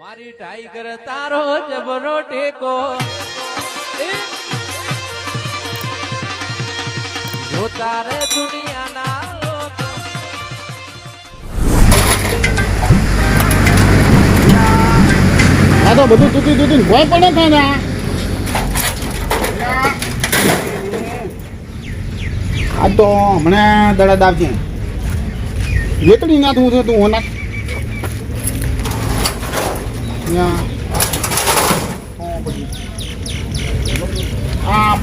મારી ટાઈગર તારો જબરો ટેકો. જો તારે દુનિયાના આ તો બધું તૂટી તૂટી ભોય પડે થાય ને આ તો હમણાં દડા દાવશે વેતડી નાખવું છે તું હોના ત્યાં. આ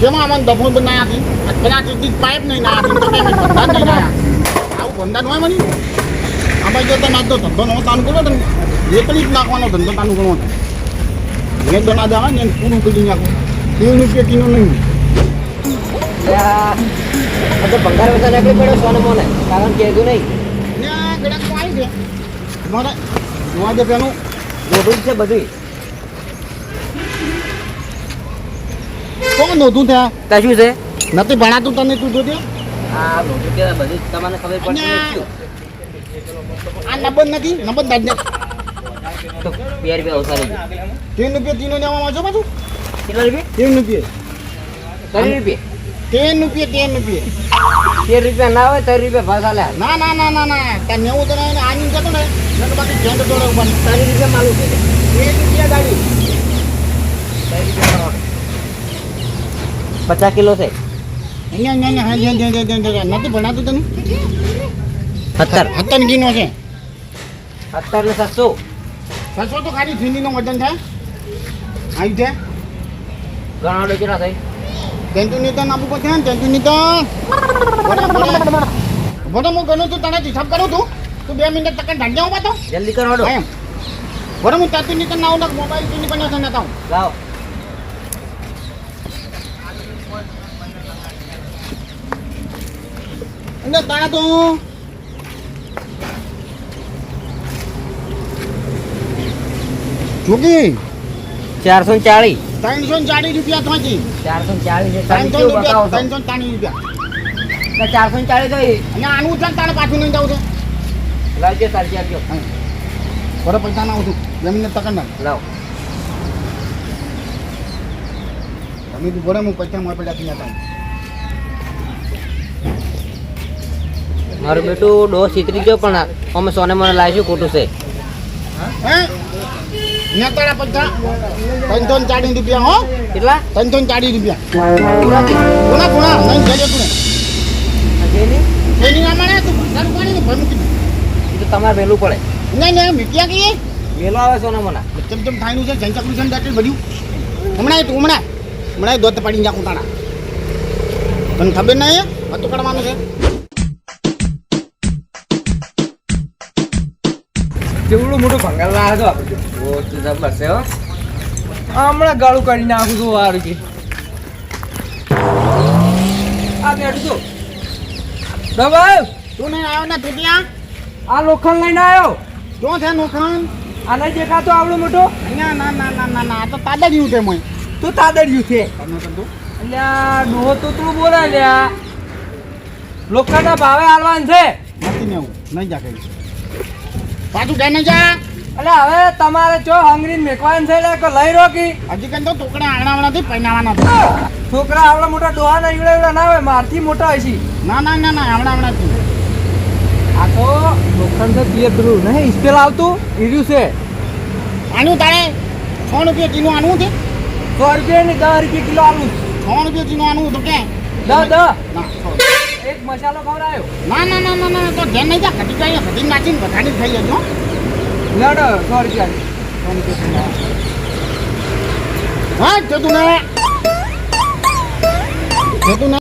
કેમાં આમાં દફો બનાયા હતી પેલા ચીજ પાઇપ નહીં ના હતી તો કેમ બંધાન નહીં નાયા આવું બંધાન હોય મની આમાં જો તમે નાખતો ધંધો નો તાનું કરો ને એકલી જ નાખવાનો ધંધો તાનું કરવો છે એક દોના દાવા ને પૂરું કરી નાખો તેલ રૂપિયા કિલો નહીં આ તો ભંગાર બધા નાખવી પડે સોને મોને કારણ કે કીધું નહીં ને તો આવી છે મારે જોવા દે બધું જ છે બધું. કોણ નોંધું થયા કશું છે? નથી ભણાતું તને તું જોજે. આ બધું કે બધું તમને ખબર પડતી આ નંબર નથી નંબર દાજ ને. તો બે રૂપિયા ઓછા લઈ ગયો તેર રૂપિયા તીનો લેવામાં આવજો પાછું? કેટલા રૂપિયા? તેર રૂપિયા. ત્રણ રૂપિયા? તેર રૂપિયા તેર રૂપિયા. તેર રૂપિયા ના હોય ત્રણ રૂપિયા ભાવ લે ના ના ના ના ના. ત્યાં નેવું તો ના. જતો ને ને તો બાકી જેન્ટ જોડે ઊભા ત્રણ રૂપિયા માલું છે તેર રૂપિયા ગાડી પચાસ કિલો છે. નથી ભણાતું તમે સત્તર. સત્તર કિલો છે સત્તર ને સાતસો. છસો તો ખાલી ફીનીનો વજન થાય આવી છે ઘણા ડો કેટલા થાય? તેંતુ નીતન આપવું પડશે તેંતુ નીતન બોલે હું ગણું છું તને હિસાબ કરું છું. તું બે મિનિટ તક ઢાંડ્યા ઊભા તો જલ્દી કરો ડો એમ. બરો હું તાતી નીતન ના આવું મોબાઈલ ટીની પણ નથી નતા લાવ. અને તારા તો જોગી. ચારસો ને ચાળીસ. ત્રણસો ને ચાલીસ રૂપિયા થોંચી ચારસો ચાલીસ ત્રણસો રૂપિયા ત્રણસો ને ચાલીસ રૂપિયા. તો ચારસો ને ચાળીસ અને આનું ઉઠાણ ને તારે પાછું નહીં જવું છે. લાવજો તારજી આપજો. બરો પૈસા ના આવતું જમીને તકન ના લાવો. તમે તું બરે હું પૈસા મળે પડ્યા ત્યાં મારું બેટું ડો સીતરી ગયો પણ અમે સોને મને લાવીશું ખોટું છે. તારા પૈસા? ત્રણસો ચાલીસ રૂપિયા હો? કેટલા? ત્રણસો ને ચાલીસ રૂપિયા? ગુના ગુના નહીં જજે તું એની ના મળે તું તારું પાણી ને ભરમું કીધું એ તો તમારે વહેલું પડે. નહીં નહીં મીટિયા કહીએ? વહેલો આવે સોના મને. ચમ ચમ થાયનું છે જંચકલું છે ને દાંતેલ ભર્યું હમણાં તું હમણાં હમણાં દોત પાડી નાખું તાણા. તને ખબર નહીં હતું કાઢવાનું છે. કેવડું મોટું ભંગાર લાવે છો ઓ જબર છે હમણાં ગાળું કાઢી નાખું છું વાર કે આ બેઠું છું. દબાઈ તું નહીં આવ્યો ને તું ત્યાં આ લોખંડ લઈને આવ્યો. શું છે લોખંડ? આને દેખાતો આવડો મોટો? અહીંયા ના ના ના ના ના આ તો તાદડ્યું છે મોય. તું તાદડ્યું છે. અલ્યા ડોહો તો તું બોલે લ્યા લોખંડના ભાવે હાલવાન છે. નથી ને હું નહીં જા કઈ. પાછું કે નહીં જા. એટલે હવે તમારે જો હંગરી મેકવાન છે એટલે લઈ રોકી. હજી કંઈ તો ટુકડા આણાવાના પહેનાવાના છે. છોકરા આવડા મોટા ડોહા ના ઈવડા ના આવે મારથી મોટા હશે. ના ના ના ના જ છે. આ તો લોખંડ છે બે પેલું નહીં સ્પેલ આવતું? ઈર્યું છે. આનું તારે છ રૂપિયા કિલો આનું છે? સો રૂપિયા ને દસ રૂપિયા કિલો આનું છ. રૂપિયા કિલો આનું તો કે દસ દસ. એક મસાલો ખવડાયો. ના ના ના ના ના તો ધ્યાન નહીં જા ઘટી જાય ઘટી નાખીને બધાની થઈ જજો લડો સો રૂપિયા. હા જતું ને જતું ને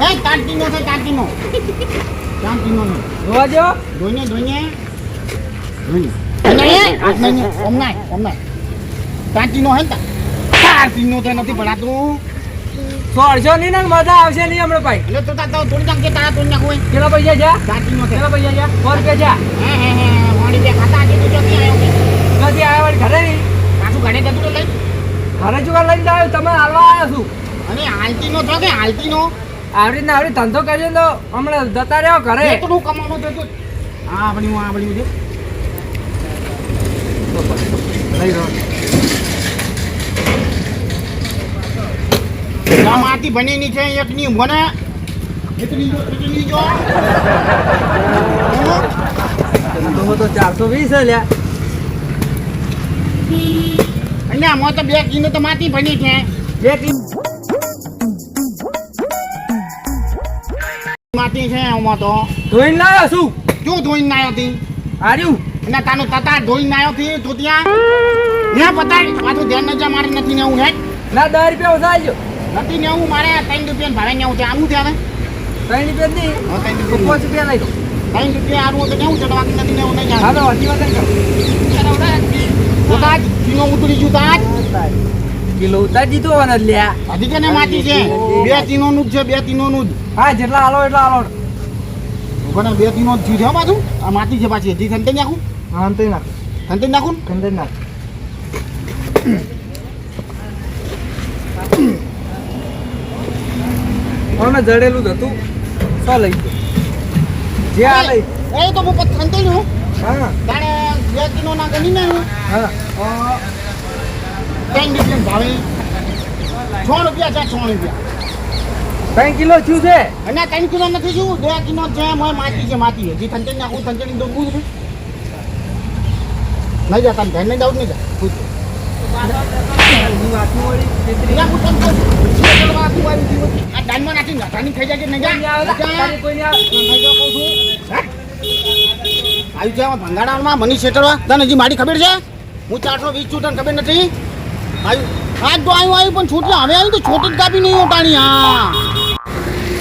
હે તાંતીનો છે તાંતીનો તાંતીનો ને જોવા જો ધોઈને ધોઈને. ધોઈને. નહીં ને તા. તાંતીનો નથી ભણાતું. સોળસો ની ને મજા આવશે નહીં હમણાં ભાઈ. એટલે તો તાર થોડી જાણ તારા તોડી નાખું કેટલા પૈસા છે? તાંતીનો છે. કેટલા પૈસા છે? સો રૂપિયા છે? હે હે હે વાણી બે ખાતા આજે તો આવ્યો નથી આવ્યા વળી ઘરે નહીં. પાછું ઘરે જતું તો લઈ ઘરે ચુકા લઈને જાવ તમે હાલવા આવ્યા છું. અને હાલતીનો છો કે હાલતીનો. આવી રીતના આવી ધંધો કરજો ને તો હમણાં જતા રહ્યો ઘરે. એટલું કમાવાનું તો તું. આ બન્યું આ બન્યું છે લઈ રહ્યો આ માટી બનીની છે એકની મને એટલી જો એટલી જો. તો તો ચારસો વીસ લ્યા. અને આમાં તો બે કિલો તો માટી બની છે. બે ટીમ માટી છે આમાં તો. ધોઈને લાવ્યો શું? શું ધોઈને નાયો હતી આર્યું? અને તાનું તતા ધોઈને નાયો હતી તો ત્યાં ત્યાં પતાય. પાછું ધ્યાન ન જા મારે નથી નેવું હે ના દસ રૂપિયા આવજો નથી નેવું મારે ત્રણ રૂપિયા ભાવે નેવું છે. આવું ત્યાં ત્રણ રૂપિયા જ નહીં. હા, ત્રણ રૂપિયા. પાંચ રૂપિયા લઈ દો. ત્રણ રૂપિયા આવું તો નેવું છે તો બાકી નથી નેવું નહીં હા જાણે તો અઢી વાર લઈ તો તાજ ઉતરી ગયું તાજ કિલો ઉતાર દીધો અને લ્યા. હજી કે ને માટી છે? બે તીનોનું જ છે બે તીનોનું જ. હા જેટલા હાલો એટલા હાલો. ઘણા બે તીનો જ થયું છે બાજુ આ માટી છે પાછી. હજી સંતે નાખું? હા નાખું નાખ. સંતે નાખું? અંતે નાખ. મને જડેલું જ હતું? સો લઈ જે આ લઈ. એ તો હું સંતે નું. હા. તાણે બે તીનો ના ગણી ને હા ત્રણ રૂપિયા ભાવે. છ રૂપિયા છે છ રૂપિયા. ત્રણ કિલો છું છે? અને ત્રણ કિલો નથી શું બે કિલો છે મારે માટી છે માટી હજી સંતે નાખું સંતે ની દોડવું છે. નહીં જા તારે ઘર નહીં જાવ નહીં જા પૂછ. તું આમાં મની શેટરવા તને હજી મારી ખબર છે? હું ચારસો વીસ છું તને ખબર નથી? આવ્યું આજ તો આવ્યું આવ્યું પણ છોટલા હવે આવ્યું તો છોટી જ કાપી નહીં ઉટાણી હા.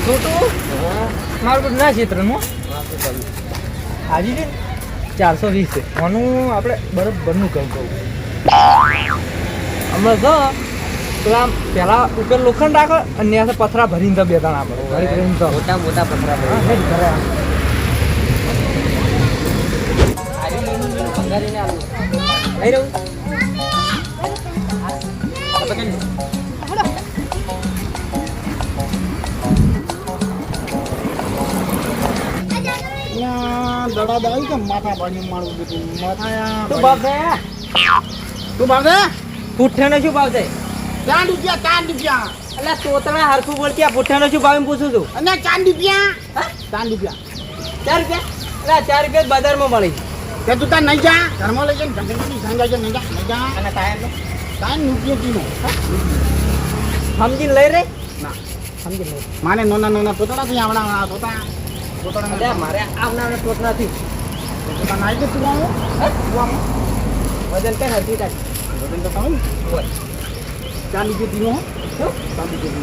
છોટું મારું બધું ના ક્ષેત્રનું હાજી છે ચારસો વીસ છે. આનું આપણે બરોબરનું કહું કહું. હમણાં તો પેલા પેલા ઉપર લોખંડ રાખો અને ત્યાં પથરા ભરીને તો બે દાણા આપણે ભરી ભરીને તો. મોટા મોટા પથરા હેડ ઘરે આવ. રહ્યું અહીંયા દડા કે માથા ભાજી મારું બધું? માથા તું શું રૂપિયા રૂપિયા. એટલે તોતણા હરખું બોલતી આ પુઠ્ઠાનો શું ભાવ પૂછું છું? અને ચાર રૂપિયા. ચાર રૂપિયા. ચાર રૂપિયા? એટલે ચાર રૂપિયા બજારમાં મળી. કે તું તાર નહીં જા ઘરમાં લઈ જઈને જંગલની સાંજા છે નહીં જા નહીં જા અને ટાયર ચાર રૂપિયા કિલો સમજીને લઈ રે? ના. સમજી લઈ મારે નાના નાના પોતળાથી આવડા આવડા પોતા મારે આવનાર ટોટ નથી પોતા નાઈ કે તું આવો તું આવો વજન કઈ હતી તારી વજન તો હોય. ચાર રૂપિયા કિલો ચાર રૂપિયા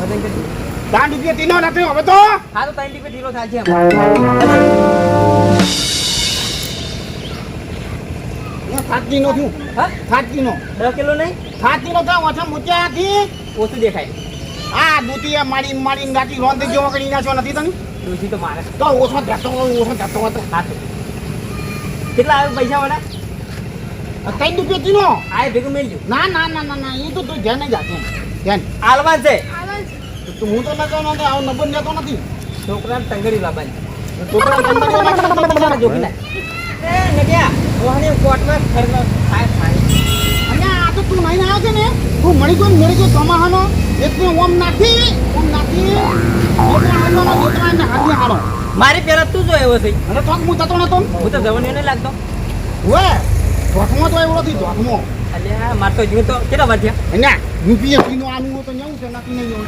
વજન રૂપિયા કિલો નથી હવે તો! હા તો ત્રણ રૂપિયા થાય છે સાત કિલો થયું. હા? સાત કિલો દસ કિલો નહીં? સાત કિલો થયો ઓછા મૂક્યાથી ઓછું દેખાય. આ દૂધી મારી મારી ગાતી રોંધી જેવો કરી નાખ્યો નથી તને? ડોસી તો મારે. તો ઓછો જતો ઓછો જતો હતો હાથ કેટલા આવે પૈસા વાળા? ત્રણ રૂપિયા કિલો આ ભેગું મેળ્યું ના ના ના ના ના એ તો તું ધ્યાન નહીં જાતે ધ્યાન. આલવાન છે. તો હું તો નતો નતો આવો નંબર જતો નથી. છોકરાને ટંગડી લાવવાની. છોકરા તમારા જોખી ના એ નગ્યા કોટમાં ખરનો થાય થાય અને આ તો તું નહીં આવ્યો છે ને? તું ગયો ગયો કમાવાનો એટલે ઓમ નાખી. ઓમ મારી પેલા તું જો એવો થઈ. અને તો હું તતો નતો. હું તો જવાની નહીં લાગતો. હવે ધોધમો તો એવો નથી ધોધમો. અલ્યા માર તો જીવ તો કેટલા વાર થયા? હું પીએ પીનો આનું તો નેવું છે નાખી નહીં એવું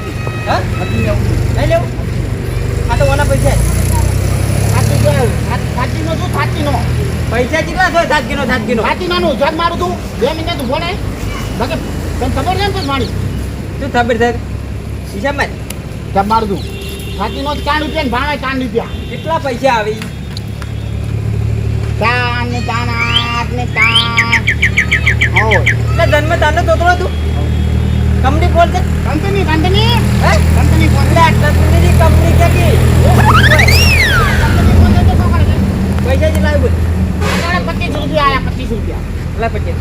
હા? નથી નેવું લઈ લેવું. આ તો ઓના પૈસા. સાચી જો સાચી નો શું સાચી નો પૈસા કેટલા થાય કિલો સાચી નાનું જગ મારું તું. બે મિનિટ તું ભણે બાકી તને ખબર છે ને તો માણી તું ખબર થાય હિસાબમાં જગ મારું તું સાચી નો ચાર રૂપિયા ને ભાવે ચાર રૂપિયા કેટલા પૈસા આવી ચાર ને ચાર આઠ ને ચાર હો એટલે જન્મ તારનો તોતરો તું? કંપની બોલ છે? Company company? હે? કંપની એટલે કંપની કે કી? પૈસા કેટલા આવી બોલ. અત્યારે પચીસ રૂપિયા આયા પચીસ રૂપિયા. કેટલા પચીસ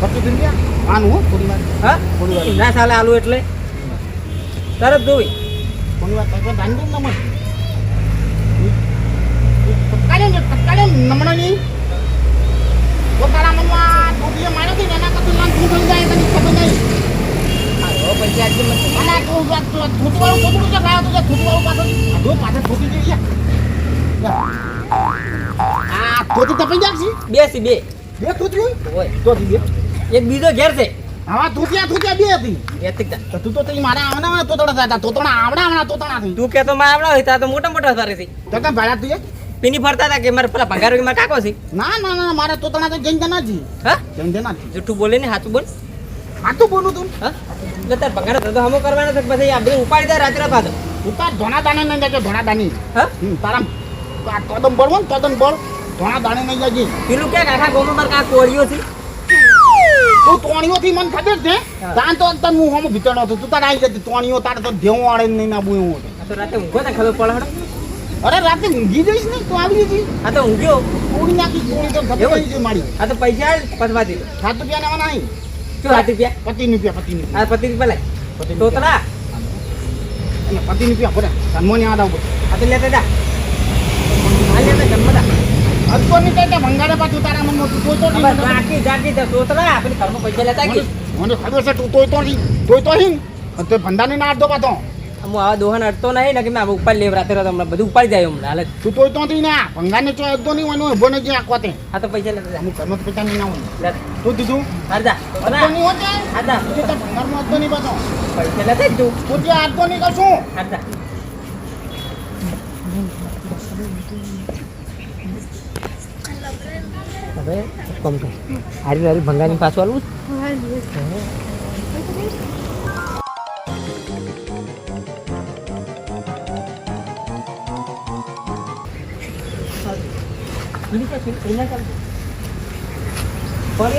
પચીસ રૂપિયા? આનું થોડી વાર. હા? થોડી વાર. ના સાલે આલુ એટલે. તરત જોઈ કોની વાત કરે દાંડુ નમન તત્કાલે ને નહીં તો તારા મનમાં ટોપીએ માર્યો છે ને એના કરતું નામ શું થઈ જાય તને ખબર નહીં હવે પૈસા આજે મને અને આ તું આ તું આ છે લાયો તું છે થૂંકવાળું પાછળ આ જો પાછળ જઈ આ ધોતી તપી છે બે સી બે. બે થૂંકવી હોય ધોતી બે. એક બીજો ઘેર છે. હા થૂંક્યા થૂંક્યા બે હતી. એતિક તો તું તો મારા આવના તોતડા હતા તોતડા આવડા આવડા તોતડા થઈ તું તો માં આવડા હોય તા મોટા મોટા સારી છે તો કેમ ભાડા તું પીની ફરતા હતા કે મારે પેલા ભંગારો કે મારા કાકો છે? ના ના ના મારા તોતણા તો નથી હા? નથી જૂઠું બોલે ને સાચું બોલ. સાચું બોલું તું. હા? એટલે તાર ભંગારો ધંધો હમો કરવાનો છે પછી આ બધું ઉપાડી દે રાત્રે પાછો. તું ધોના ધોણા નહીં જાજે દાની હા? તારા આ બળવો ને તોદમ બળ ધોણા દાણે નહીં જાજે પેલું ક્યાંક આખા ગોમાં મારે કા કોળીઓ છે? તું તોણીઓથી મને ખબર છે? હા. તાન તો તન હું હમ ભીતણો નતો તું તાર આવી જતી તોણીઓ તાર તો દેવું વાળે નહીં ના બું એવું આ તો રાતે ઊંઘો ને ખબર પડે અરે રાતે ઊંઘી જઈશ ને? તું આવી જઈશ. આ તો ઊંઘ્યો. તોડી નાખી તોડી તો ખબર? પડી છે મારી. આ તો પૈસા આલ દે. સાત રૂપિયા લેવાના નહીં શું સાત રૂપિયા? પતિ રૂપિયા પતિ રૂપિયા. પતિ રૂપિયા લાય. તોતરા પતિ રૂપિયા પડે તનમોને યાદ ઉપર આ તો લેતા જા. અદકો નહીં કહેતા ભંગારે પાછું તારા મનમાં તું તોય તો હવે જાકી જાકી તો તોતરા પેલી ઘરમાં પૈસા લેતા ગઈ. મને ખબર છે તું તોય તો નહીં તોય તો અને તે ભંડાને ના અડધો પાછો. હું આવા દોહન અડતો નહીં ને કે મેં ઉપાડ લેવ રાતે રાતે હમણાં બધું ઉપાડી જાય હમણાં હાલત તું તોય તો નહીં ના. ભંગાને તો અડધો નહીં વાનો ઊભો નહીં જ્યાં આખવાતે. આ તો પૈસા લેતા જા. હું કર્મ પૈસા નહીં ના હોય. તું દીધું જા. અડધો નહીં તું તો ભંગારમાં અડધો નહીં પૈસા લેતા જ તું. તું અડધો નહીં કરશું. હાલ હવે કમ કર હારી હારી ભંગાની પાછું આવું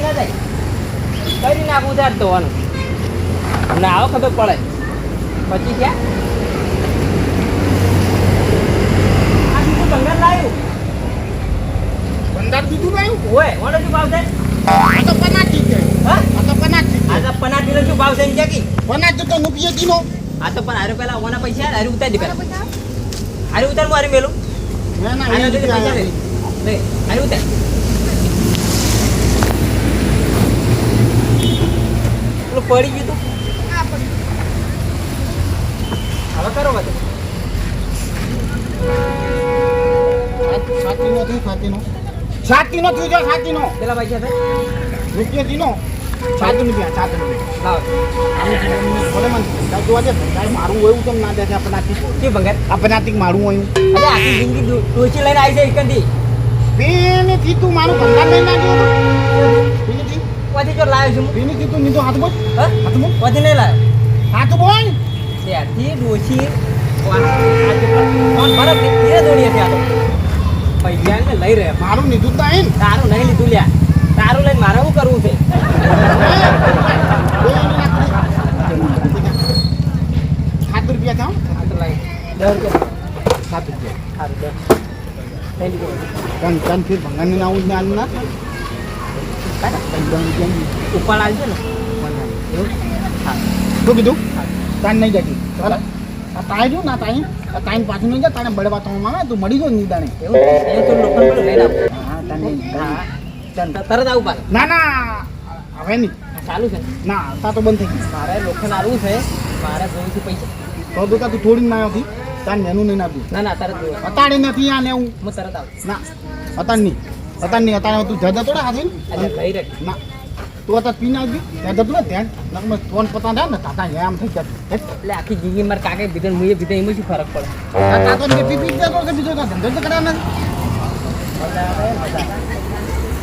ના જાય. કરી નાખું છે ધોવાનું? અમને આવો ખબર પડે. પછી ક્યાં આ બીજું ભંગાર લાવ્યું ભંગાર દીધું નહીં ઓય ઓનો શું ભાવ છે? આ તો પનાચી છે. હા? આ તો પનાચી આ તો પનાટીનો શું ભાવ છે ક્યાં કી પનાચી તો નુકીએ દીનો આ તો પણ હારે પેલા ઓના પૈસા હારે ઉતારી દે પેલા. હારે ઉતાર હું હારે મેલું? ના ના આના તો પૈસા લે લે હારે ઉતાર. પડી ગયું તું. હવે કરો બધું. સાતીનો થયું સાતીનો સાતીનો થયું છે સાતીનો. પેલા ભાઈ છે રૂપિયા દીનો? સાત રૂપિયા સાત રૂપિયા મારું એવું કેમ ના દે. છે આપણાથી શું ભંગાર આપણાથી મારું હોય અરે આખી જિંદગી ડો- ડોશી લઈને આવી છે એકંદી. પેનેથી તું મારું ધંધા લઈ ના દેવું પેનેથી પછી જો લાવ્યો છું હું. પેનેથી તું હાથ બોલ. હાથ બોલ. પછી નહીં લાવ્યો હાથ બોલ. ત્યારથી ડોશી કોણ બરફ ધીરે દોડીએ છે તો. પૈસા ને લઈ રહ્યા. મારું લીધું તો આઈ તારું નહીં લીધું લ્યા. તારું લઈને મારે શું કરવું છે? સાત રૂપિયા થાવ. સાત તો લઈ. દસ રૂપિયા. સાત રૂપિયા. કન કન ફિર ભંગાને નાવું જ ના ના. ઉપર આવજો ને. શું કીધું? તાન નહીં જતી. તાય જો ના તાય તાઈને પાછું નહીં જા તાને બળવા તો માં તું મળી જો નિદાણે. એવું? એવું તો લોખંડ પર લઈને આવ હા તને તરત આવું પાછું. ના ના હવે નહીં. ચાલુ છે. ના આવતા તો બંધ થઈ ગઈ મારે લોખંડ આવું છે મારે છે પૈસા. તો તો તું થોડી ના આવતી. તાન નેનું નહીં નાખ્યું ના ના તરત અતાડે નથી આ લેવું હું. તરત આવું. ના અતાર નહીં. અતાર નહીં અતારે તું જતા થોડા લઈ રાખ ના. તું અત્યારે પીને આવજી ત્યાં જતું ને ત્યાં નકર ફોન પતા થાય ને તાતા આમ થઈ જતું? એટલે આખી જિંદગી મારે કાકે પીધે મુએ પીધે એમાં શું ફરક પડે તાતો ને પી પી દેતો કે બીજો ધંધો તો કર્યા નથી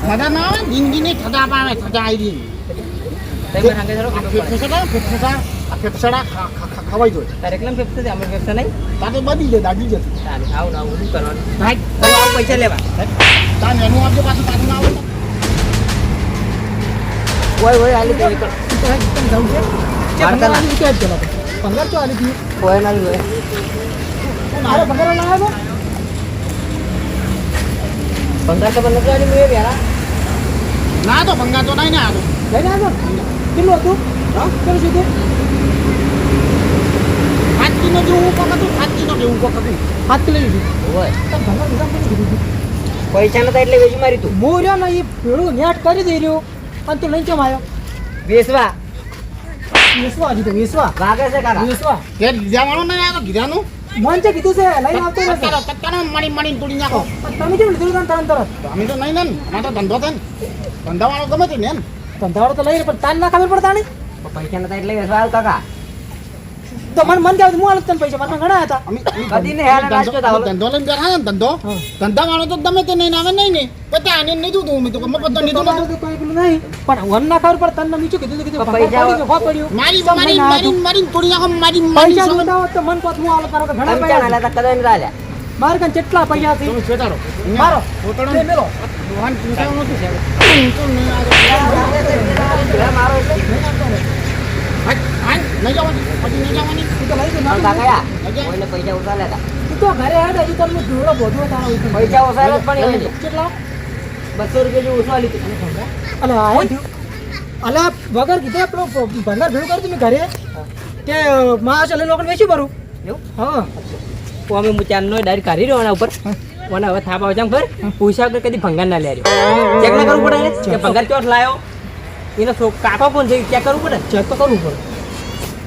મજા ના આવે જિંદગીની થતા પાવે થતા આવી ખવાઈ તારે એકલા ફેફસા છે અમે ફેફસા નહીં તાતો બધી જાય દાદી જતી તારે આવું આવું કરવાનું પૈસા લેવા તાન એનું આપજો પાછું પાછું આવે તો. ઓય ઓય આલી તો એકલ વાર્તા ના. પંદર ચો આલી હતી હોય ના મારે પંદર લાવ્યો પંદર તો પંદર આલી વેરા ના તો ભંગા તો નહીં ને આ તો લઈને આવ્યો કેટલું હતું? હા? કેટલું સીધું પાંચ કિલો જેવું કોક હતું હાથ કિલો લીધું. હોય. તો ભંગાર લીધા પછી કીધું હતું. પૈસા નતા એટલે વેચી મારી તું. મોર્યો નહીં ને એ પેલું નેટ કરી દઈ રહ્યો અને તું લઈને કેમ આવ્યો? વેચવા વેસવા હજી તો વેસવા. વાગે છે કાકા. વેસવા. કે લીધા વાળો નહીં આવ્યો? ગીરાનું મન છે કીધું છે લઈને આવતો રહેશે કટ્ટાનો મણી મળી તોડી નાખો. તમે કેમ લીધું તરત? તરત અમે તો નહીં ને અમારે તો ધંધો થાય ને. ધંધા વાળો ગમે તે ને. ધંધાવાળો તો લઈ લે પણ તાન ના ખબર પડતા નહીં પૈસા નતા એટલે વેસવા આવ્યો કાકા. તો મને મન કહેવાય હું આલું તને પૈસા. મારા ઘણા હતા. કદી ને ધંધો- નાચતો તાવલો. ધંધો લઈને બેઠા ને ધંધો? હા. ધંધા વાળો તો ગમે તે નહીં આવે નહીં આને નહીં દીધું મેં તો ગમે બધો લીધું તમારે તો કોઈ પેલું નહીં. પણ વન ના ખબર પડે તને મીઠું કીધું કીધું પૈસા પૈસા પડ્યું પડ્યું. મારી મારી મારી મારી તોડી નાખો મારી મારી પૈસા સામે. તો મન પોત આલો તારો ઘણા પૈસા પૈસા. ના લેતા કદાચ નતા આલ્યા. કેટલા પૈસા તમે. મારો. મેલો. દોહાન નહીં. મારો એટલે હાટ, હાટ, નહીં જવાની. પછી નહીં જવાની. તું તો કોઈને પૈસા તો ઘરે હેડ હજી તમને જોડો બોધવો તારો પૈસા પણ એને કેટલા? બસો રૂપિયા જેવું ઓછું લીધું અલે અલે વગર કીધે આપણો ભંગાર ભેળું કરી તમે ઘરે? કે માં ચાલે લોકોને વેચી ભરું? એવું? હા. તો અમે ચાંદનો ડાયરેક્ટ કાઢી રહ્યો આના ઉપર. મને હવે થાપ આવે છે ખબર? પૂછ્યા વગર કદી ભંગાર ના લે રહ્યો ચેક ના કરવું પડે કે ભંગાર ચોટ લાયો? એનો કાકો કોણ છે? ચેક કરવું પડે? ચેક તો કરવું પડે.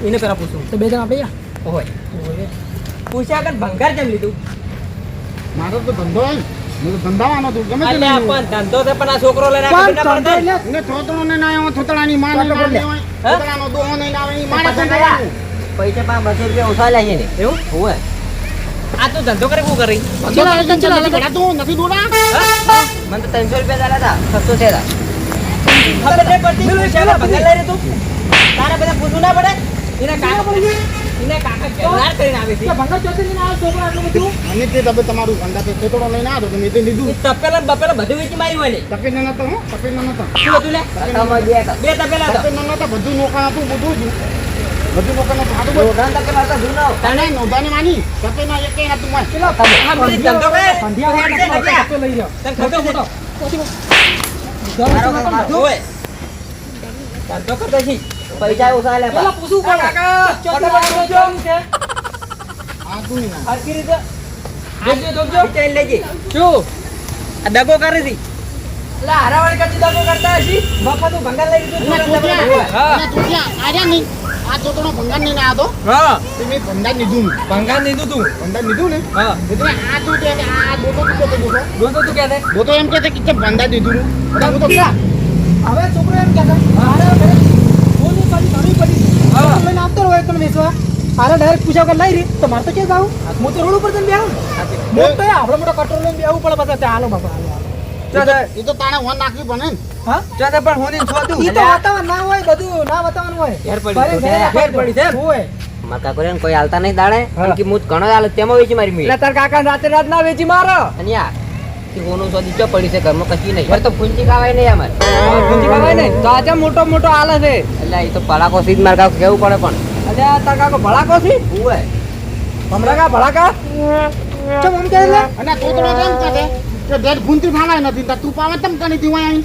એને પેલા પૂછવું. તો બે જણા આપણે યા હોય પૂછ્યા કે ભંગાર કેમ લીધું? મારો તો ધંધો હોય હું ધંધાવાનો છું. ગમે તે આ પણ ધંધો છે પણ આ છોકરો લઈને આપણે ના પડતા ધંધો એટલે ને ના આવ્યો, થોતડાની માં ને હોય. હા? થોતડાનો દોહો નહીં આવે, ઈ મારે પસંદ ધંધો આવ્યા? પૈસા પાંચ બસો રૂપિયા ઓછા લે ને. એવું? હોય આ તો ધંધો કરે શું કરી? ધંધો લાગે છે, ચાલે ભરાતું નથી દોડા. મને તો ત્રણસો રૂપિયા દાડા હતા સસ્તો છે. ખબર નહીં પડતી ભંગાર લઈ રહ્યો તું. તારે બધા પૂછવું ના પડે? બધું? અને તે તમે તમારું ધંધા તે થોતડો લઈને આવ્યો તો તમે તે લીધું. તપેલા બપેલા બધું વેચી માર્યું હોય ને તપેલ ના નતો, હો, તપેલ ના નતો. શું હતું લે? બે તપેલા તપેલ બધું નોખા હતું, બધું જ. બધું નતું, બધું. જૂના. તને નોંધાની માની, ના નતું આ બધી ધંધો કરે. તો લઈ જાઓ તને ધંધો કરતો છે. પૈસા ઓછા લે પેલા પૂછવું પડે ચોથી વાર જોવાનું છે આ તું નહીં ના. હરકી રીતે જોજો જોજો વિચારી લેજે શું આ દગો કરે છે એટલે હારાવાળી કરતી દગો કરતા હશી મફત ભંગાર લઈ લીધું છોકરા. હા આર્યા નહીં. આ ચોતડો ભંગાર નહીં આવ્યો હા તે મેં ભંગાર લીધું ભંગાર લીધું તું ભંગાર લીધું ને હા એટલે આ તું કે કે આ દોતો તું કહેતો દોતો. જોતો તું કે દોતો એમ કે કે ભંગાર દીધું હું તો હવે છોકરો એમ કે મારે ઘરે ફોનની પાછી ઘણી પડી છે. હા. તો લઈને આવતો રહ્યો એકને વેચવા આરે ડાયરેક્ટ પૂછ્યા વગર લઈ રહી તો મારે તો ક્યાં જાવું? હું તો રોડ ઉપર જઈને બેહું. ને મોટો એ મોટો કટોરો લઈને બેહવું પડે પાછા ત્યાં. હાલો બાપા હાલો હાલો. એ તો તાણે વન નાખવી પડે ને. હા? ચોથે પણ હું છોતું ઈ તો વાતાવરણ ના હોય બધું ના વાતાવરણ હોય. ઘેર પડી ફરી છે. ઘરે ઘેર પડી છે. હોય. મારા કાકો કોઈ હાલતા નહીં દાડે. કે મુત ઘણો હાલ તેમાં વેચી મારી મી તાર કાકા રાતે રાત ના વેચી મારો. અને યાર હોનું તો દીચો પડી છે? ઘરમાં કશી નહીં. ઘર તો ફૂંચી ખાવાય નહીં અમારે પૂંજી ખાવાય ને તો આજે મોટો મોટો આલે છે. એટલે એ તો પલાકો સીધ મારા કાકો કેવું પડે પણ. અલે આ તાર કાકો ભડાકો છે ઉવે ભમરાકા ભડાકા? ચમ આમ કહે લે અને તોતડો કેમ કહે છે? કે ડેડ ભૂંતી ખાવાય નથી. તો તું પાવે તમ કની દીવાય આઈ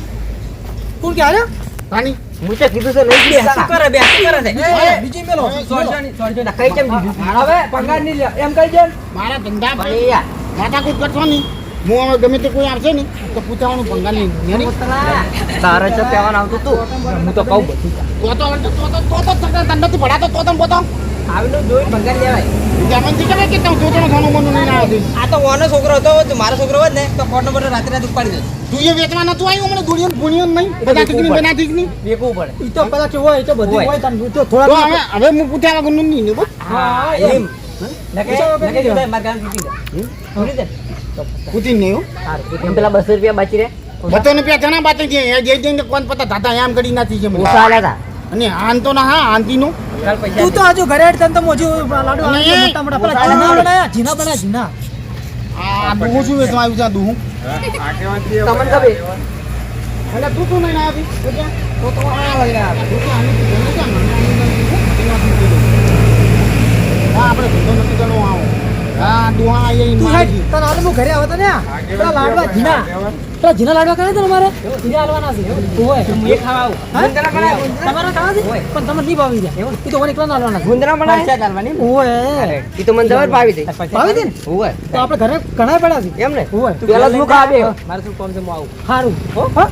કોણ કે આરે કાની હું તો કીધું છે નહીં બે શું કરે બે? શું કરે છે? બીજી મેલો. કઈ કેમ દીધું હવે પગાર નહીં લે. એમ કહી દે. મારા ધંધા ભાઈ. યાર. માથાકૂટ કરશો નહીં. હું હવે ગમે તે કોઈ આવશે ને તો પૂછવાનું ભંગાર નહીં. તારે છે કહેવાનું આવતું તું હું તો કહું બધું તો તો તો તો તો તો ધંધાથી ભરાતો તો તમે બોતો આવીને જોઈ ભંગાર લેવાય જમનથી કેમ કે તું તોતડો ખાનું મનું નહીં આવે આ તો ઓનો છોકરો હતો મારો છોકરો હોત ને તો કોટ નંબર રાત્રે રાત ઉપાડી દે તું એ વેચવા નતું આવ્યું મને દુનિયન ભૂણિયો નહીં બધા ઠીકની બના ઠીકની વેકવું પડે ઈ તો કદાચ હોય તો બધું હોય. હોય તને તો તો થોડા હવે હવે હું પૂછ્યા નહીં હા એમ માર ગામ તૂટી દે તૂટી નહીં હું પેલા બસો રૂપિયા બાકી રે. બસો રૂપિયા પ્યા ઘણા બાતે છે. એ જઈ જઈને કોણ પતા? થાતા એમ કરી નાખી છે. ઓછા આલ્યા અને આન તો ના હા આનતી નું તું તો હજુ ઘરે હેડ તો મોજુ લાડુ છે. મોટા મોટા પેલા જીના બનાયા જીના બનાયા જીના આ દુહું શું વેચવા આવ્યું છે દુહું. તમને ખબર? એટલે તું તું નહીં આવી. તો તો આ લઈ આવ્યા તું તો આની તું ગમે ત્યાં મને આની અંદર તું એનાથી કીધું. હા આપણે ધંધો નથી કરવો આવો હા દુહા એ તું મારી હેડ, તને હાલ હું ઘરે આવતો ને પેલા લાડવા જીના પેલા લાડવા કરે ને અમારે હાલવાના છે. ઓય હું એ ખાવા આવું. હા? ગુંદરા બનાવે. તમારા ખાવા છે? પણ તમને નહીં ભાવી જાય એ તો મને એકલા હાલવાના છે. ગુંદરા બનાવે? છે ચાલવાની ઓય એ તો મને જબર ભાવી દે. ભાવી દે ને? ઓય તો આપણે ઘરે ઘણા પડ્યા છે. એમ ને? ઓય પેલા હું ખાવા બે મારે શું કામ છે હું આવું. સારું હો? હા.